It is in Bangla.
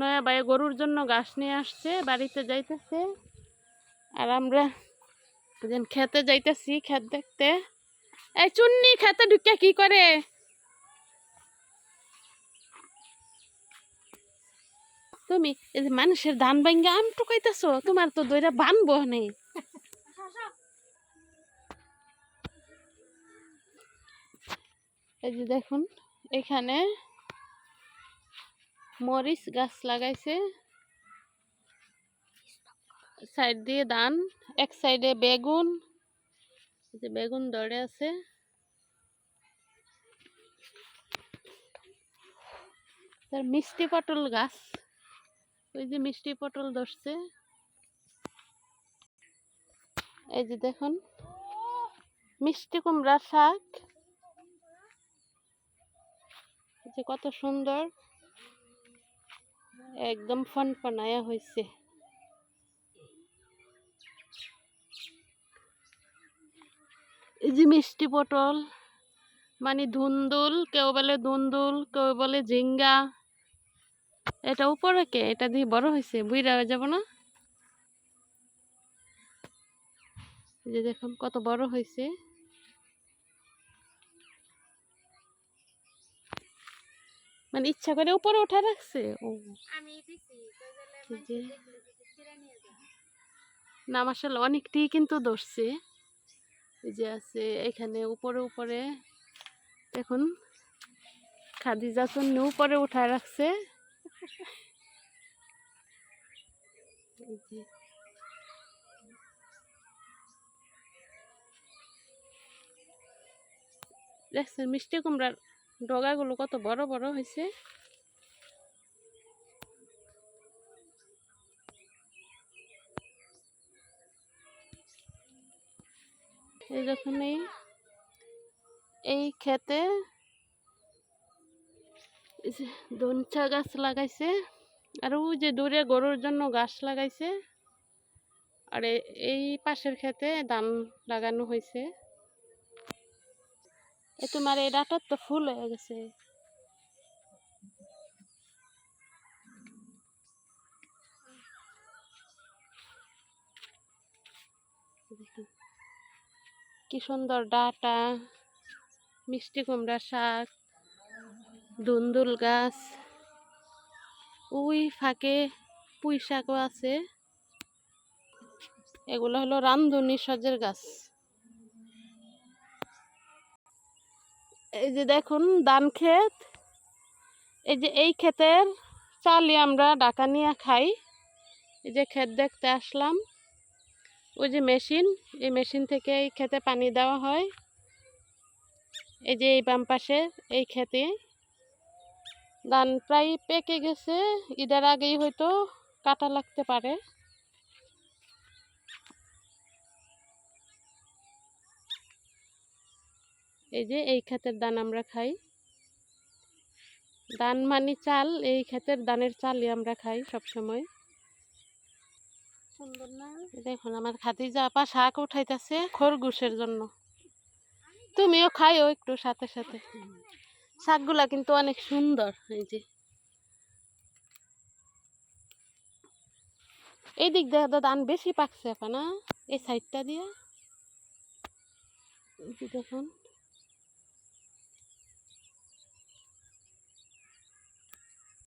নয়া ভাই গরুর জন্য ঘাস নিয়ে আসছে, বাড়িতে যাইতেছে। আর আমরা যেন খেতে যাইতেছি, খেত দেখতে। এই চুন্নি খেতে ঢুকে কি করে? তুমি এই যে মানুষের ধান ভাঙ্গা আম টুকাইতেছো, তোমার তো দইরা বানবো নেই। এই যে দেখুন, এখানে মরিচ গাছ লাগাইছে। সাইড দিয়ে ধান, এক সাইডে বেগুন যে বেগুন ধরে আছে। তার মিষ্টি পটল গাছ, ওই যে মিষ্টি পটল ধরছে। এই যে দেখুন, মিষ্টি কুমড়ার শাক। যে কত সুন্দর। একদম ফনফনায়া হয়েছে এই যে মিষ্টি পটল মানে ধুন্দুল, কেউ বলে ধুন্দুল, কেউ বলে ঝিঙ্গা। এটা উপরে কে? এটা দিয়ে বড় হয়েছে বুইরা হয়ে যাব না? যে দেখুন কত বড় হয়েছে মানে ইচ্ছা করে উপরে উঠা রাখছে ও। না আসলে অনেকটাই কিন্তু ধরছে। এই যে আছে এখানে উপরে উপরে। এখন খাদিজা চন্নি উপরে উঠায় রাখছে। দেখছেন মিষ্টি কুমড়ার ডগাগুলো কত বড় বড় হয়েছে? দেখুন, এই এই ক্ষেতে ধনচা গাছ লাগাইছে, আর ওই যে দূরে গরুর জন্য গাছ লাগাইছে, আর এই পাশের খেতে ধান লাগানো হয়েছে। এ তোমার এই ডাটার তো ফুল হয়ে গেছে। কি সুন্দর ডাটা, মিষ্টি কুমড়া শাক, দুন্দুল গাছ ওই ফাঁকে পুঁই শাকও আছে। এগুলো হলো রামধনী সজের গাছ। এই যে দেখুন, ধান ক্ষেত। এই যে এই ক্ষেতের চালই আমরা ডাকা নিয়ে খাই। এই যে ক্ষেত দেখতে আসলাম। ওই যে মেশিন, এই মেশিন থেকে এই ক্ষেতে পানি দেওয়া হয়। এই যে এই বাম পাশে এই ক্ষেতে। ধান প্রায় পেকে গেছে ঈদের আগেই হয়তো কাটা লাগতে পারে। এই যে এই ক্ষেতের ধান আমরা খাই। ধান মানে চাল এই ক্ষেতের ধানের চালই আমরা খাই সব সময় দেখুন আমার খাদিজা আপা শাক উঠাইতেছে খরগোশের জন্য। তুমিও খাইও একটু সাথে সাথে। শাকগুলা কিন্তু অনেক সুন্দর এই যে। এই দিক দিয়ে তো ধান বেশি পাকছে আপা না? এই সাইডটা দিয়ে। দেখুন।